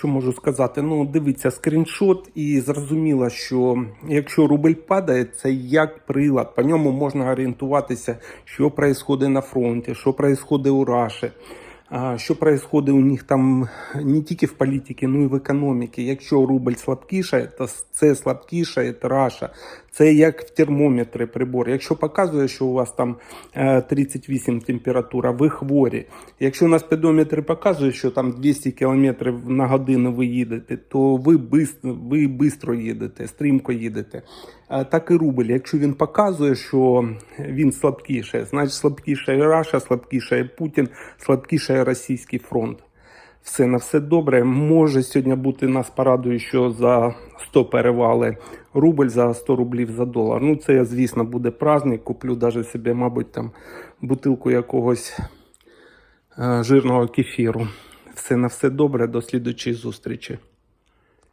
що можу сказати? Ну, дивіться, скріншот, і зрозуміло, що якщо рубль падає, це як прилад. По ньому можна орієнтуватися, що відбувається на фронті, що відбувається у Раші. Що відбувається у них там не тільки в політиці, ну і в економіці. Якщо рубль слабкішає, то це слабкішає Раша. Це як в термометрі прибор. Якщо показує, що у вас там е, 38 температура, ви хворі. Якщо на спідометрі показує, що там 200 км на годину ви їдете, то ви бистро, ви бистро їдете, стрімко їдете. Е, Так і рубль. Якщо він показує, що він слабкіше, значить слабкішає Раша, слабкішає Путін, слабкішає Російський фронт. Все на все добре. Може сьогодні бути нас порадує, що за 100 перевали рубль за 100 рублів за долар. Ну, це, звісно, буде праздник. Куплю навіть собі, мабуть, там бутилку якогось е, жирного кефіру. Все на все добре. До слідучої зустрічі.